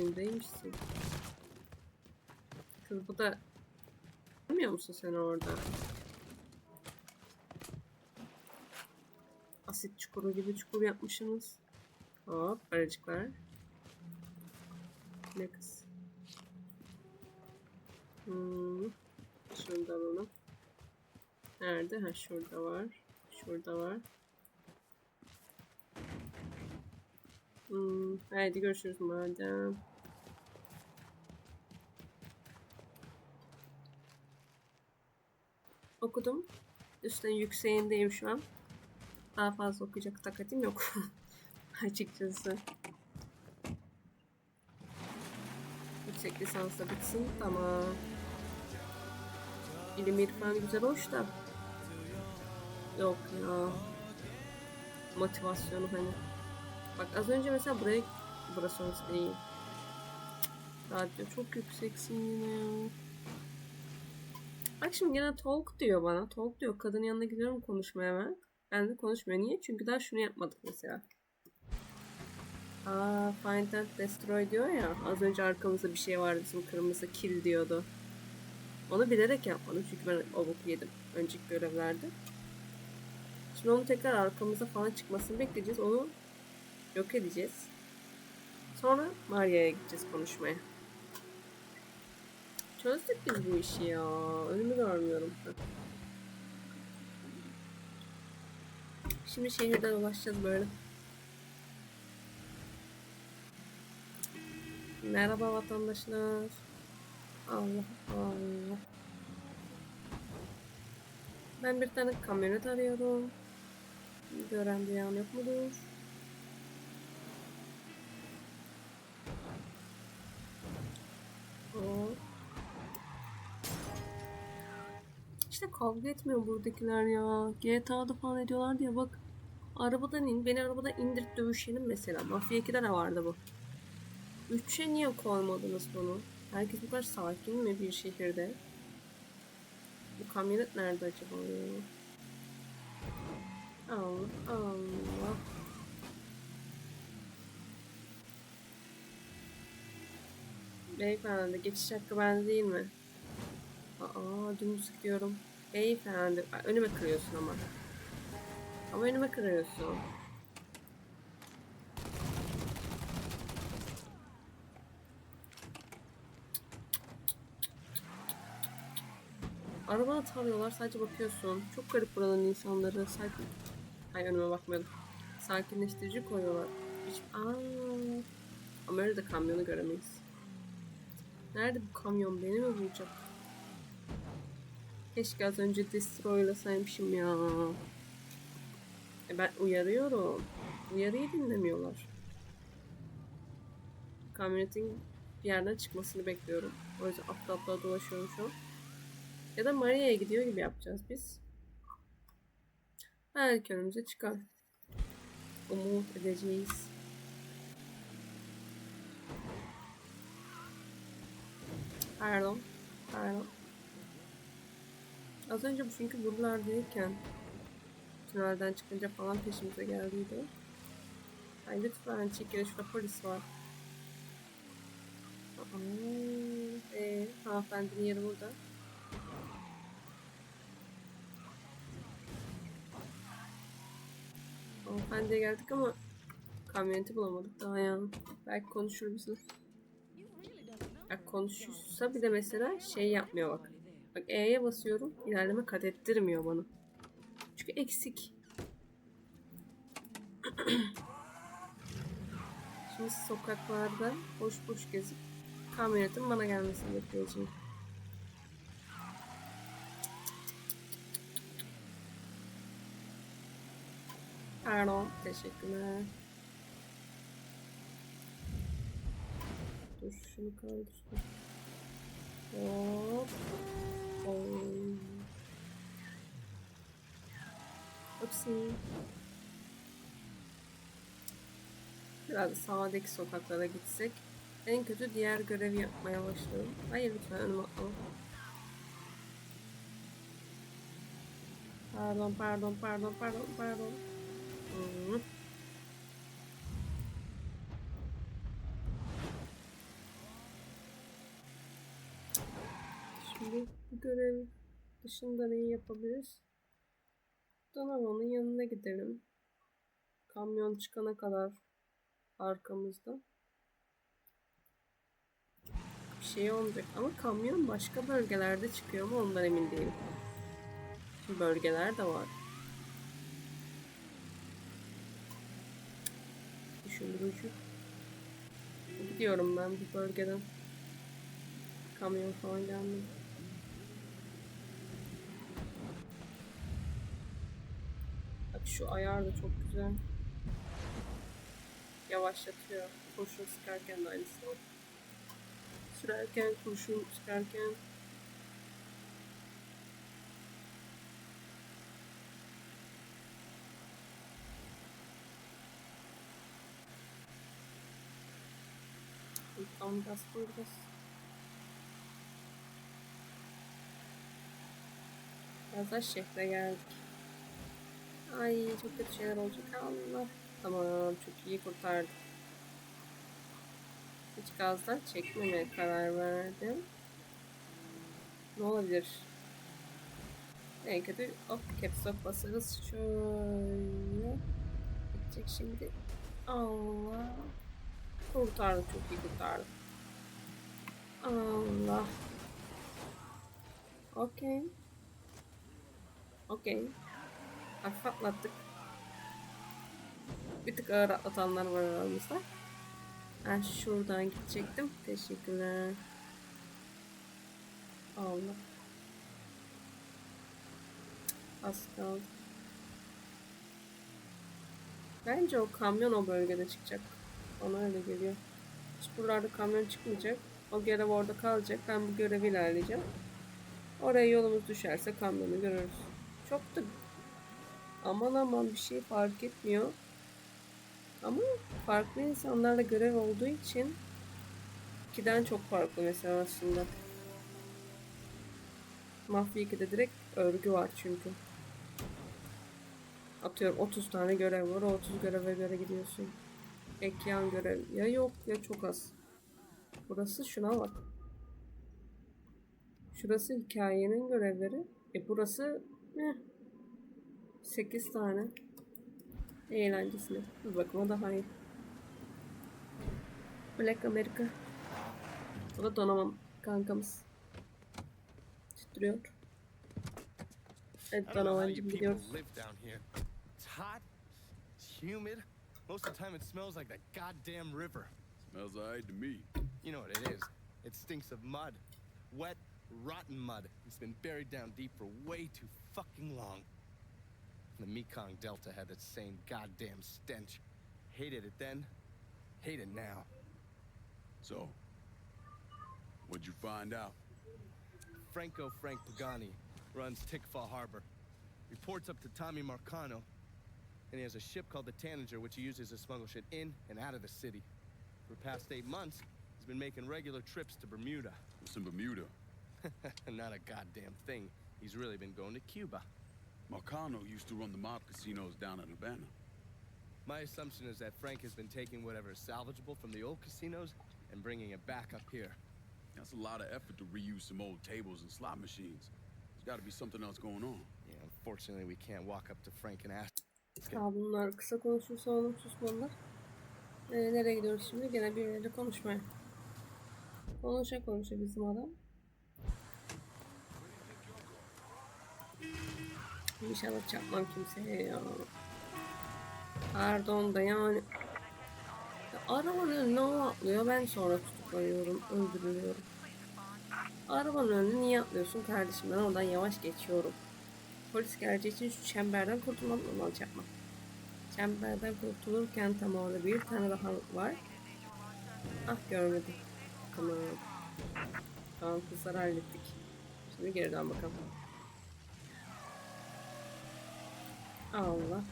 Düğündeymişsin. Kız bu da... Bilmiyor musun sen orada? Asit çukuru gibi çukur yapmışsınız. Hop aracıklar. Ne kız? Hmm. Şunu da alalım. Nerede? Ha şurada var. Şurada var. Hmm. Haydi görüşürüz madem. Okudum. Üstten yükseğindeyim şu an. Daha fazla okuyacak takatim yok. Açıkçası. Yüksek lisans da bitsin. Tamam. İlim irfan güzel hoş da. Yok ya. Motivasyonu hani. Bak az önce mesela buraya burası orası değil. Radyo çok yükseksin yine. Bak şimdi gene talk diyor bana. Talk diyor. Kadının yanına gidiyorum konuşmaya hemen. Ben de konuşmuyor. Niye? Çünkü daha şunu yapmadık mesela. Aa, find and destroy diyor ya. Az önce arkamızda bir şey vardı. Bizim kırmızı kill diyordu. Onu bilerek yapmadım. Çünkü ben o boku yedim. Önceki görevlerde. Şimdi onu tekrar arkamıza falan çıkmasını bekleyeceğiz. Onu yok edeceğiz. Sonra Maria'ya gideceğiz konuşmaya. Çözdük biz bu işi ya. Önümü görmüyorum. Şimdi şehirden ulaşacağız böyle. Merhaba vatandaşlar. Allah Allah. Ben bir tane kamyonet arıyorum. Gören duyan yok mudur? Oo. İşte kavga etmiyor buradakiler ya. GTA'da falan ediyorlar diye bak. Arabadan in, beni arabadan indirip dövüşelim mesela. Mafya 2'de de vardı bu. Üçe niye koymadınız bunu? Herkes bu kadar sakin mi bir şehirde? Bu kamyonet nerede acaba ya? Allah Allah. Beyefendi geçiş hakkı bende değil mi? Aa dümdüz gidiyorum. Beyefendi Ay, önüme kırıyorsun ama. Ama önüme kırıyorsun. Arabana tarıyorlar sadece bakıyorsun. Çok garip buranın insanları. Sakin. Ay önüme bakmadım. Sakinleştirici koyuyorlar. Hiç... Aa. Ama öyle de kamyonu göremeyiz. Nerede bu kamyon? Beni mi vuracak? Keşke az önce destroylasaymışım ya. E ben uyarıyorum. Uyarıyı dinlemiyorlar. Kamyonetin bir yerden çıkmasını bekliyorum. O yüzden aptal aptal dolaşıyorum şu an. Ya da Maria'ya gidiyor gibi yapacağız biz. Belki önümüze çıkar. Umut edeceğiz. Pardon. Pardon. Az önce çünkü buralardayken tünelden çıkınca falan peşimize geldiydi. Ay lütfen çekil şurada polis var. Aa, ee, hanımefendinin yeri burada. Hanımefendiye geldik ama kamyoneti bulamadık daha ya. Belki konuşur bizi. Ya konuşursa bir de mesela şey yapmıyor bak. Bak E'ye basıyorum ilerleme kat ettirmiyor bana. Çünkü eksik. Şimdi sokaklarda boş boş gezip kamyonetin bana gelmesini bekleyeceğim. Pardon, teşekkürler. Dur şunu kaldır. Hop. Oy. Upsi. Biraz sağdaki sokaklara gitsek. En kötü diğer görevi yapmaya başlıyorum. Hayır lütfen önüme atlama. Pardon, pardon, pardon, pardon, pardon. Hmm. Şimdi bu görev dışında neyi yapabiliriz? Donovan'ın yanına gidelim. Kamyon çıkana kadar arkamızda. Bir şey olmayacak ama kamyon başka bölgelerde çıkıyor mu ondan emin değilim. Şimdi bölgeler de var. Düşündürücü. Gidiyorum ben bu bölgeden. Kamyon falan gelmiyor. Şu ayar da çok güzel. Yavaşlatıyor. Kurşun sıkarken de aynısı. Sürerken, kurşun sıkarken. Tam gaz. Biraz da şehre geldik. Ay çok kötü şeyler olacak. Allah. Tamam çok iyi kurtardık. Hiç gazdan çekmemeye karar verdim. Ne olabilir? En kötü hop caps lock basarız. Şöyle. Gidecek şimdi. Allah. Kurtardık çok iyi kurtardık. Allah. Okey. Okey. Hafif atlattık. Bir tık ağır atlatanlar var aramızda. Ben şuradan gidecektim. Teşekkürler. Allah. Az kaldı. Bence o kamyon o bölgede çıkacak. Bana öyle geliyor. Hiç buralarda kamyon çıkmayacak. O görev orada kalacak. Ben bu görevi ilerleyeceğim. Oraya yolumuz düşerse kamyonu görürüz. Çok da aman aman bir şey fark etmiyor. Ama farklı insanlarla görev olduğu için ikiden çok farklı mesela aslında. Mafya 2'de direkt örgü var çünkü. Atıyorum 30 tane görev var. O 30 göreve göre gidiyorsun. Ek yan görev ya yok ya çok az. Burası şuna bak. Şurası hikayenin görevleri. E burası ne? 8 tane. Eğlencesine. Bir bakıma daha iyi. Black America. Bu da donamam kankamız. Titriyor. Evet people gidiyoruz. humid. Most of the time it smells like that goddamn river. Smells alright to me. You know what it is. It stinks of mud. Wet, rotten mud. It's been buried down deep for way too fucking long. The Mekong Delta had that same goddamn stench. Hated it then, hate it now. So, what'd you find out? Franco Frank Pagani runs Tikfa Harbor. Reports up to Tommy Marcano, and he has a ship called the Tanager, which he uses to smuggle shit in and out of the city. For the past eight months, he's been making regular trips to Bermuda. What's in Bermuda? Not a goddamn thing. He's really been going to Cuba. Marcano used to run the mob casinos down in Havana. My assumption is that Frank has been taking whatever is salvageable from the old casinos and bringing it back up here. That's a lot of effort to reuse some old tables and slot machines. There's gotta be something else going on. Yeah, unfortunately, we can't walk up to Frank and ask. Ya bunlar kısa konuşursa oğlum susmalılar. Ee, nereye gidiyoruz şimdi? Gene bir yere konuşmaya. Konuşa konuşa bizim adam. İnşallah çarpmam kimseye ya. Pardon da yani. Ya arabanın önüne o atlıyor. Ben sonra tutuklanıyorum. Öldürülüyorum. Arabanın önüne niye atlıyorsun kardeşim? Ben oradan yavaş geçiyorum. Polis geleceği için şu çemberden kurtulmam normal çarpma. Çemberden kurtulurken tam orada bir tane daha var. Ah görmedim. Tamam. Tamam kızları hallettik. Şimdi geriden bakalım. Allah.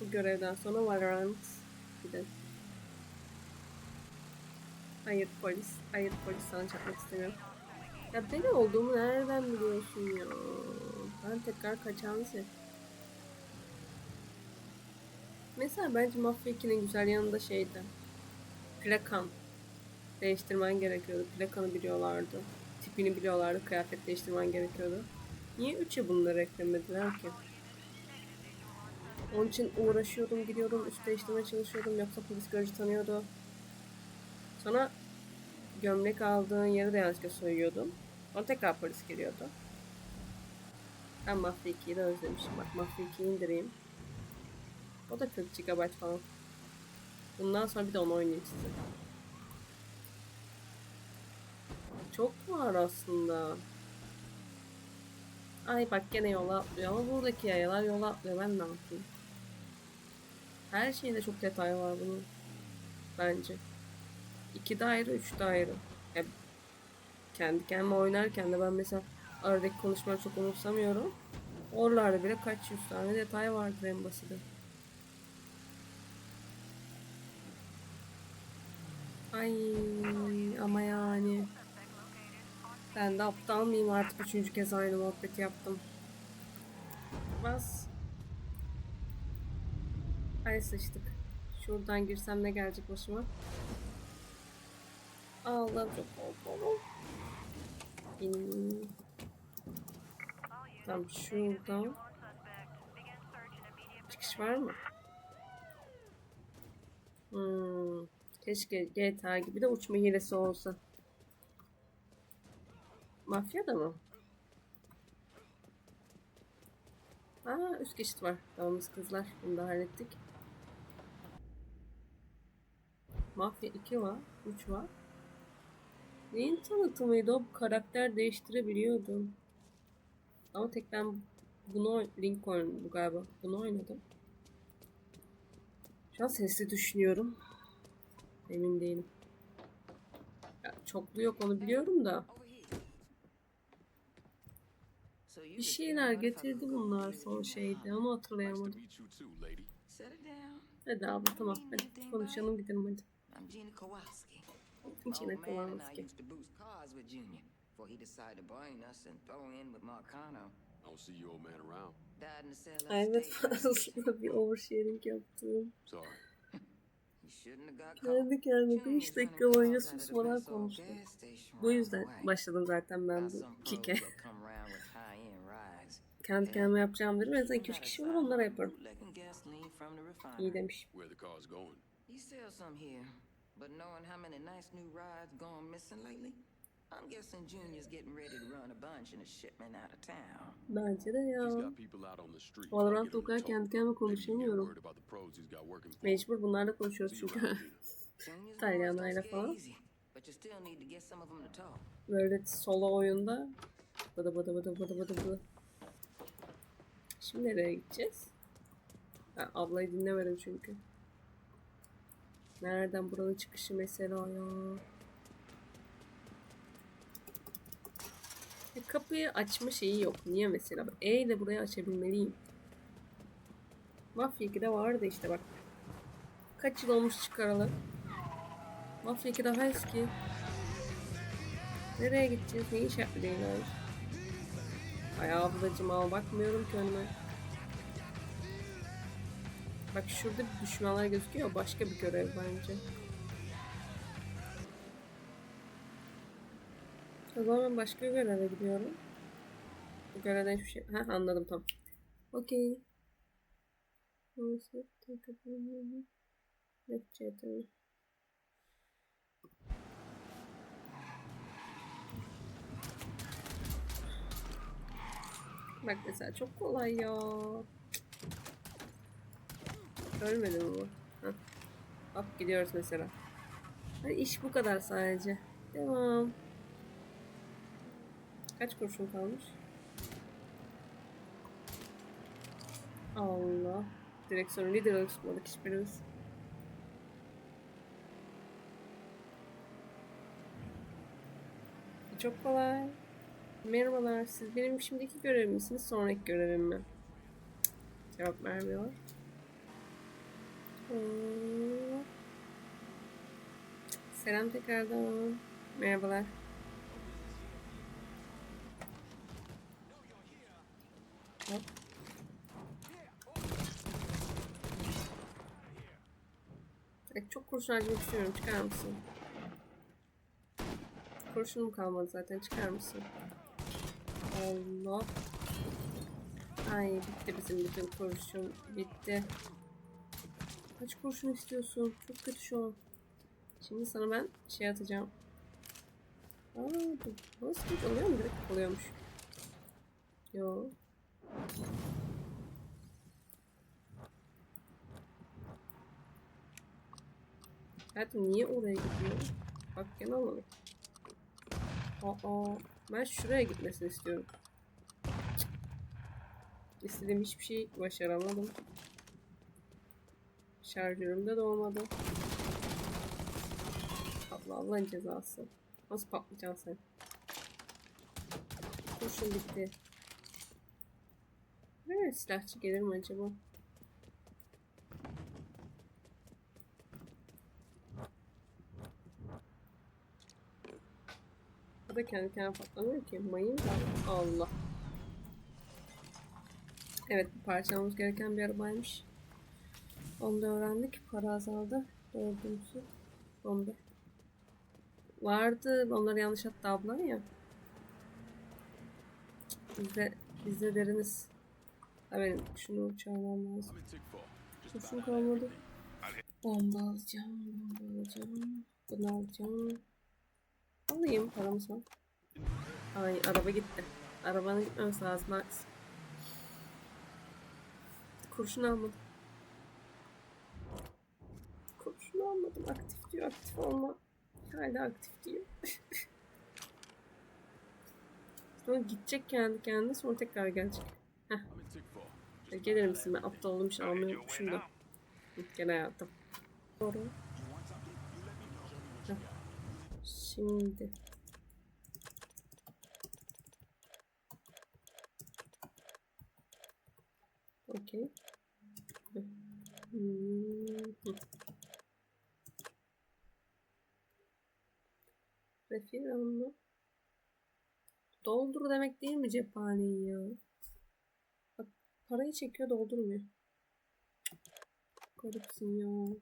Bu görevden sonra Valorant gidelim. Hayır polis. Hayır polis sana çarpmak istemiyorum. Ya deli olduğumu nereden biliyorsun ya? Ben tekrar kaçağını sev. Mesela bence Mafya 2'nin güzel yanında şeydi. Plakan. Değiştirmen gerekiyordu. Plakanı biliyorlardı. Tipini biliyorlardı. Kıyafet değiştirmen gerekiyordu. Niye 3'e bunları eklemediler ki? Onun için uğraşıyordum, gidiyordum, üst değiştirmeye çalışıyordum. Yoksa polis görücü tanıyordu. Sonra gömlek aldığın yeri de yanlışlıkla soyuyordum. Sonra tekrar polis geliyordu. Ben Mafya 2'yi de özlemişim. Bak Mafya 2'yi indireyim. O da 40 GB falan. Bundan sonra bir de onu oynayayım size. Çok var aslında. Ay bak gene yola atlıyor ama buradaki yayalar yola atlıyor. Ben ne yapayım? Her şeyde çok detay var bunun. Bence. İki de ayrı, üç de ayrı. Ya, kendi kendime oynarken de ben mesela aradaki konuşmaları çok umursamıyorum. Oralarda bile kaç yüz tane detay vardır en basiti. Ay ama yani. Ben de aptal mıyım artık üçüncü kez aynı muhabbeti yaptım. Bas. Ay sıçtık. Şuradan girsem ne gelecek başıma? Allah çok korkuyorum. Tam şuradan. Çıkış var mı? Hmm. Keşke GTA gibi de uçma hilesi olsa. Mafya da mı? Aa üst geçit var. Tamam biz kızlar. Bunu da hallettik. Mafya 2 var. 3 var. Neyin tanıtımıydı o? Karakter değiştirebiliyordum. Ama tek ben bunu Lincoln bu galiba. Bunu oynadım. Şu an sesli düşünüyorum. Emin değilim. Ya, çoklu yok onu biliyorum da. Bir şeyler getirdi bunlar son şeyde. Onu Nice to hatırlayamadım. Hadi abla tamam. Hadi konuşalım gidelim hadi. Gina Kowalski. Before he decided to bring us and throw in with Marcano. I don't see your old man around. Died in the cell Ay, Evet fazlasıyla bir oversharing yaptım. Sorry. Geldi gelmedi. 3 Junior's dakika boyunca susmadan konuştum. Bu yüzden başladım zaten ben bu kike. pros that come around with high-end rides. Kendi kendime yapacağım dedim. En azından 2-3 Got a kişi var onlara yaparım. İyi demiş. He sells some here, but knowing how many nice new rides gone missing lately, I'm guessing Junior's getting ready to run a bunch in a shipment out of town. Bence de ya. He's got people out on the street. Valorant Get 'em to okurken talk. kendi kendime konuşamıyorum. Mecbur bunlarla konuşuyoruz çünkü. don't falan. scare easy, but you still need to get some Şimdi nereye gideceğiz? Ben ablayı dinlemedim çünkü. Nereden buranın çıkışı mesela ya? E, kapıyı açma şeyi yok. Niye mesela? E ile burayı açabilmeliyim. Mafya 2'de vardı işte bak. Kaç yıl olmuş çıkaralı? Mafya 2 daha eski. Nereye gideceğiz? Ne iş yapıyorlar? Ay ablacım ama bakmıyorum ki önüme. Bak şurada düşmanlar gözüküyor. Başka bir görev bence. O zaman başka bir göreve gidiyorum. Bu görevden hiçbir şey... Ha anladım tamam. Okey. Neyse, take a Bak mesela çok kolay ya. Ölmedi mi bu? Hah. Hop gidiyoruz mesela. Hadi iş bu kadar sadece. Devam. Kaç kurşun kalmış? Allah. Direksiyonu lider tutmadık hiçbirimiz. Çok kolay. Merhabalar, siz benim şimdiki görevim misiniz, sonraki görevim mi? Cevap vermiyor. Ee, Selam tekrardan. Merhabalar. Hop. çok kurşun harcamak istiyorum. Çıkar mısın? Kurşunum kalmadı zaten. Çıkar mısın? Allah. Ay bitti bizim bütün kurşun. Bitti. Kaç kurşun istiyorsun? Çok kötü şu an. Şimdi sana ben şey atacağım. Aa, bu hiç oluyor mu? Direkt oluyormuş. Yo. Hayatım niye oraya gidiyor? Bak gene olmadı. Aa, ben şuraya gitmesini istiyorum. İstediğim hiçbir şey başaramadım. Şarjörümde de olmadı. Allah Allah'ın cezası. Nasıl patlayacaksın sen? Kurşun bitti. Evet, silahçı gelir mi acaba? Bu da kendi kendine patlamıyor ki. Mayın da. Allah. Evet parçalamamız gereken bir arabaymış. Onu da öğrendik. Para azaldı. Dördüncüsü. Onda. Vardı. Onları yanlış attı ablan ya. Biz de, biz de deriniz. Ha şunu çağırmam lazım. I'm in Tickfall. Just Kurşun about kalmadı. Bomba alacağım. Bomba alacağım. Bunu alacağım. Alayım paramız var. Ay araba gitti. Arabanın gitmemesi lazım. Haklısın. Kurşun almadım. Kurşun almadım. Aktif diyor. Aktif olma. Hala aktif diyor. Sonra gidecek kendi kendine sonra tekrar gelecek. E, Gelir misin? Ben aptal oldum şu an unutmuşum da. Gene hayatım. Doğru. Heh. Şimdi. Okey. Hmm, hı. Refil alma. Doldur demek değil mi cephaneyi ya? Bak parayı çekiyor doldurmuyor. Garipsin ya.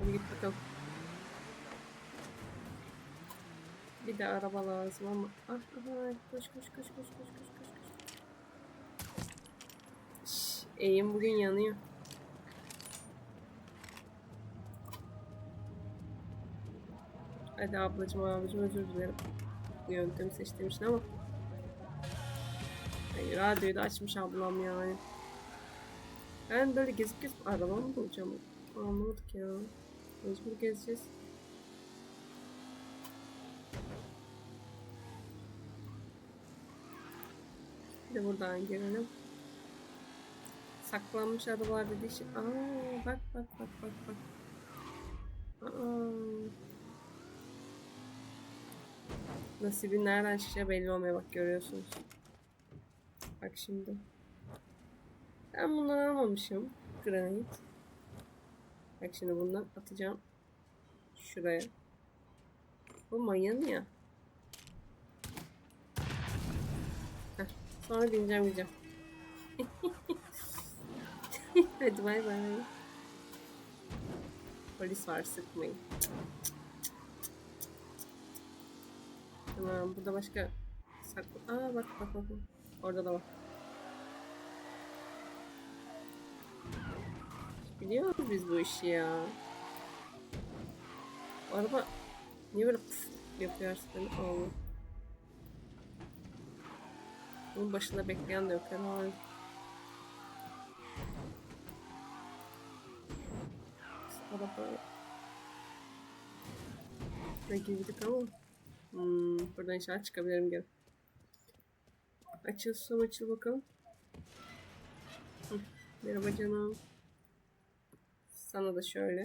Hadi git bakalım. Bir de araba lazım ama. Ah, ah, koş koş koş koş koş koş koş koş. Şş, eğim bugün yanıyor. Hadi ablacım abicim özür dilerim. Bu yöntemi seçtiğim için ama. Hayır radyoyu da açmış ablam yani. Ben böyle gezip gezip araba mı bulacağım? Anlamadık ya. Mecbur gezeceğiz. De buradan girelim. Saklanmış arabalar dediği şey. Aa bak bak bak bak bak. Aa. Nasibin nereden çıkacağı belli olmuyor bak görüyorsunuz. Bak şimdi. Ben bundan almamışım. Granit. Bak şimdi bundan atacağım. Şuraya. Bu mayın ya. Heh, sonra bineceğim gideceğim. Hadi bay bay. Polis var sıkmayın. Tamam burada başka saklı. Aa bak bak. bak. Orada da var. Biliyoruz biz bu işi ya. Araba niye böyle pıf yapıyor aslında? Allah. Bunun başında bekleyen de yok herhalde. Araba ne girdik ama hmm, buradan inşallah çıkabilirim geri. Açılsam açıl bakalım. Hı, Merhaba canım. Sana da şöyle.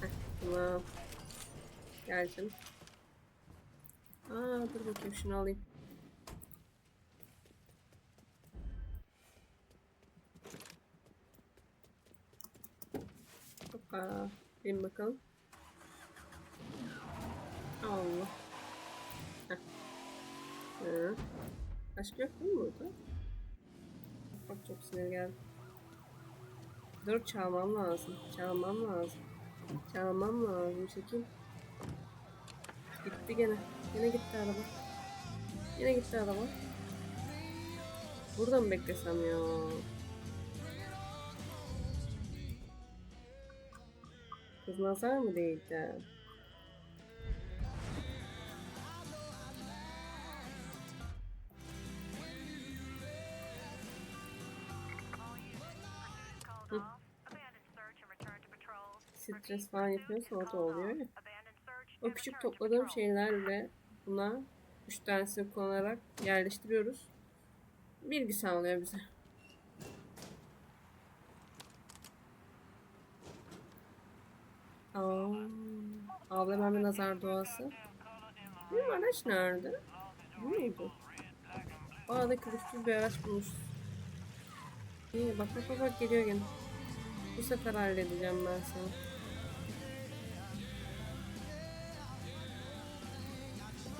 Heh, tamam. Gel canım. Aa dur bakayım şunu alayım. Hoppa. Bin bakalım. Allah. Heh. Başka yok değil mi burada? Bak çok sinir geldi. Dur çalmam lazım. Çalmam lazım. Çalmam lazım. Çekil. Gitti gene. Yine gitti araba. Yine gitti araba. Burada mı beklesem ya? Kız nazar mı değildi? Stres falan yapıyorsa o da oluyor ya. O küçük topladığım şeylerle buna üç tanesini kullanarak yerleştiriyoruz. Bilgi sağlıyor bize. Aa, ablam hemen nazar doğası. Benim araç nerede? Bu muydu? Aa da kılıçsız bir araç bulmuşuz. İyi bak bak, bak geliyor gene. Bu sefer halledeceğim ben sana.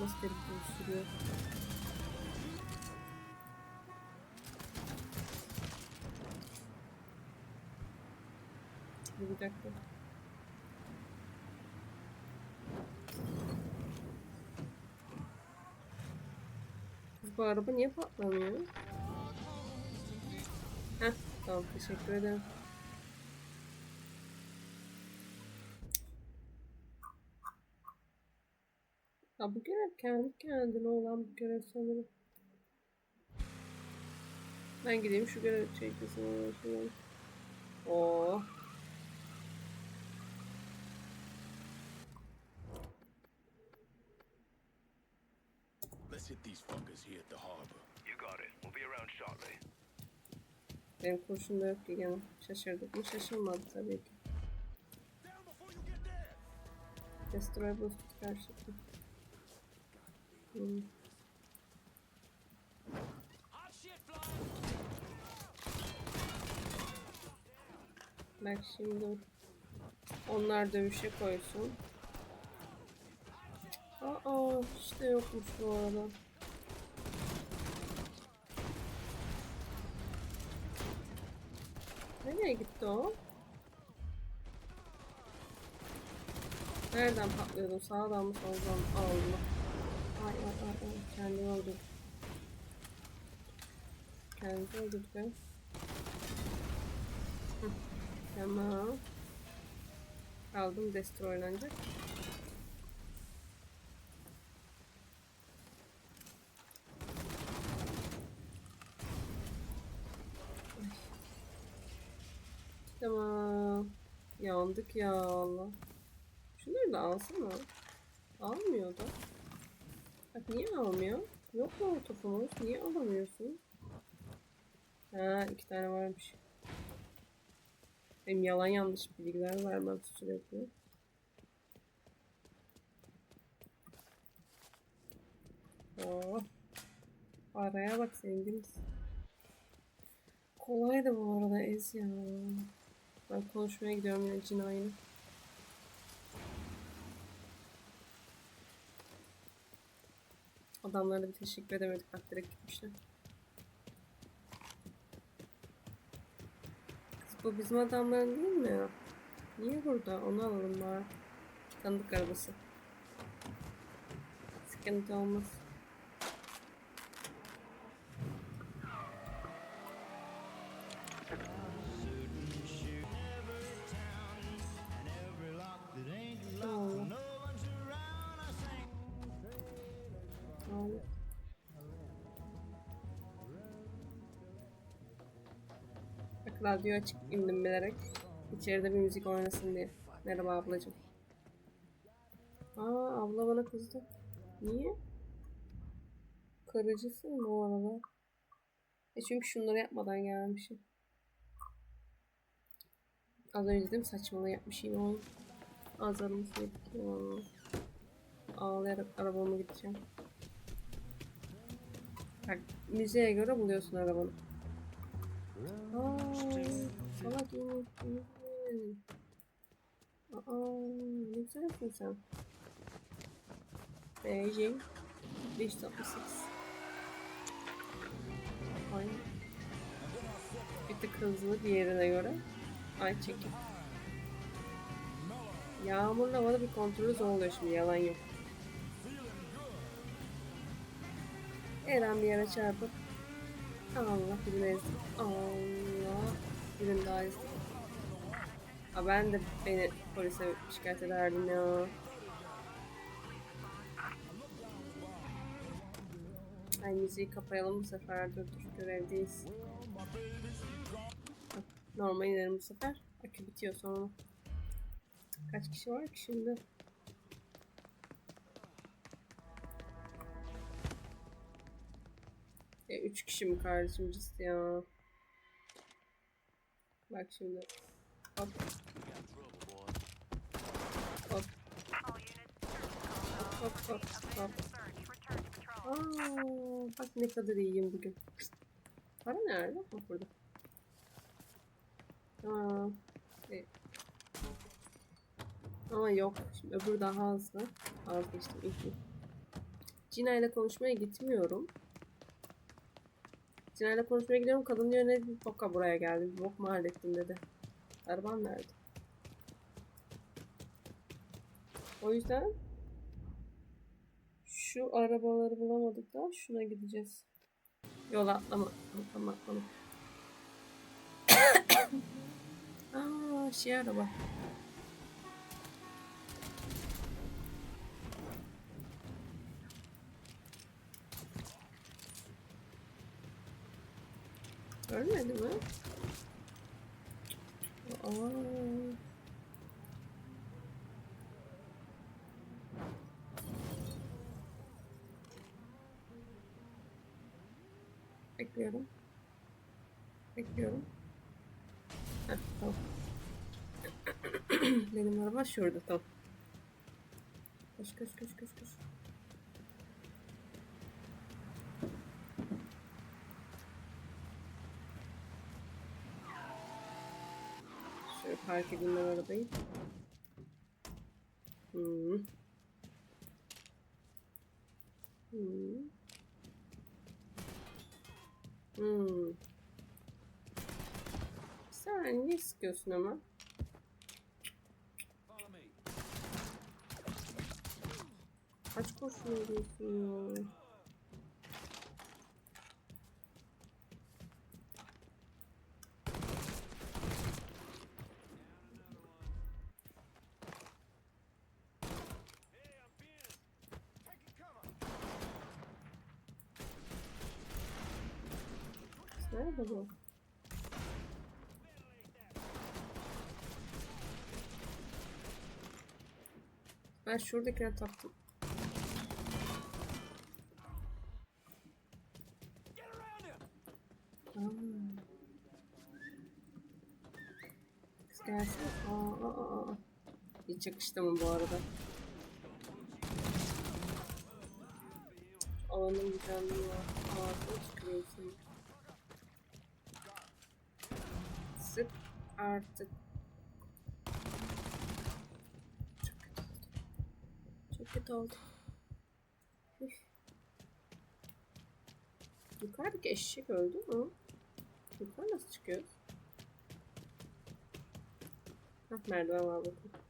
Nasıl bir Bir dakika. Bu araba niye patlamıyor? Heh, tamam teşekkür ederim. Ya bu görev kendi kendine olan bir görev sanırım. Ben gideyim şu görev çekmesine uğraşayım. Oo. Let's hit these fuckers here at the harbor. You got it. We'll be around shortly. Benim kurşun da yok ki gene. Şaşırdık mı? Şaşırmadı tabii ki. Destroy boosted karşılıklı. Bak şimdi onlar dövüşe koysun. Aa işte yokmuş bu arada. Nereye gitti o? Nereden patlıyordum? Sağdan mı soldan mı? Allah. Ay ay ay öldürdüm. Kendimi öldürdüm. Hı. Tamam. Aldım destroylanacak. Tamam. Yandık ya Allah. Şunları da alsana. Almıyor da. Bak niye almıyor? Yok mu o topumuz? Niye alamıyorsun? Ha iki tane varmış. Benim yalan yanlış bilgiler vermem sürekli. Oh. Araya bak zenginiz. Kolaydı bu arada Ez ya. Ben konuşmaya gidiyorum yine cinayeni. Adamlara da bir teşekkür edemedik. Bak direkt gitmişler. Kız bu bizim adamların değil mi? Niye burada? Onu alalım bari. Tanıdık arabası. Sıkıntı olmaz. Radyo açık indim bilerek. İçeride bir müzik oynasın diye. Merhaba ablacığım. Aa abla bana kızdı. Niye? Karıcısın bu arada. E çünkü şunları yapmadan gelmişim. Az önce dedim saçmalığı yapmışım oğlum. Azarımı yedik ya. Ağlayarak arabama gideceğim. Bak müziğe göre buluyorsun arabanı. Aa, salak iyi. iyi. Aa, ne güzelsin sen. Beijing 568. Ay. Bir tık hızlı diğerine göre. Ay çekil. Yağmurlu havada bir kontrolü zor oluyor şimdi yalan yok. Eren bir yere çarpıp Allah birini ezdim. Allah birini daha ezdim. Ha ben de beni polise şikayet ederdim ya. Ay müziği kapayalım bu sefer dur dur görevdeyiz. Normal inerim bu sefer. Akü bitiyor sonra. Kaç kişi var ki şimdi? Üç kişi mi kardeşim ciddi ya? Bak şimdi. Hop. Hop. Hop hop hop. Aa, bak ne kadar iyiyim bugün. Para nerede? Bak burada. Aa, e. Ama yok. Şimdi öbürü daha hızlı. Vazgeçtim. İlk. Cina ile konuşmaya gitmiyorum. Cina ile konuşmaya gidiyorum. Kadın diyor ne bir boka buraya geldi. Bir bok mu hallettin dedi. Araban nerede? O yüzden şu arabaları bulamadık da şuna gideceğiz. Yol atlama. Atlama atlama. Aa şey araba. Ölmedi mi? Aa. Bekliyorum. Bekliyorum. Heh, tamam. Benim araba şurada tamam. Koş koş koş koş koş. Şöyle park edeyim ben arabayı. Hmm. Hmm. Hmm. Sen ne sıkıyorsun ama? Kaç kurşun ediyorsun ya? Nerede bu? Ben şuradakine taktım. Aa, aa, aa, aa. Hiç yakıştı mı bu arada? Alanın güzelliği artık. Çok kötü oldu. Çok kötü oldu. Üf. Yukarıdaki eşek öldü mü? Yukarı nasıl çıkıyoruz? Hah merdiven var bakın.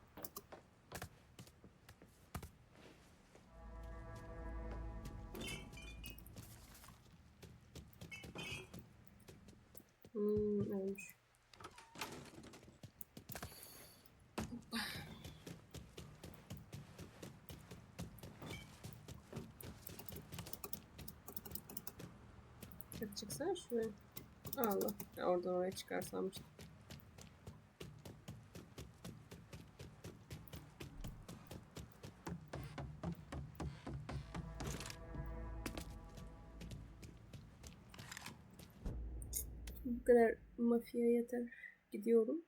Çıksana şuraya. Allah. Ya oradan oraya çıkar sanmıştım. Bu kadar mafya yeter. Gidiyorum.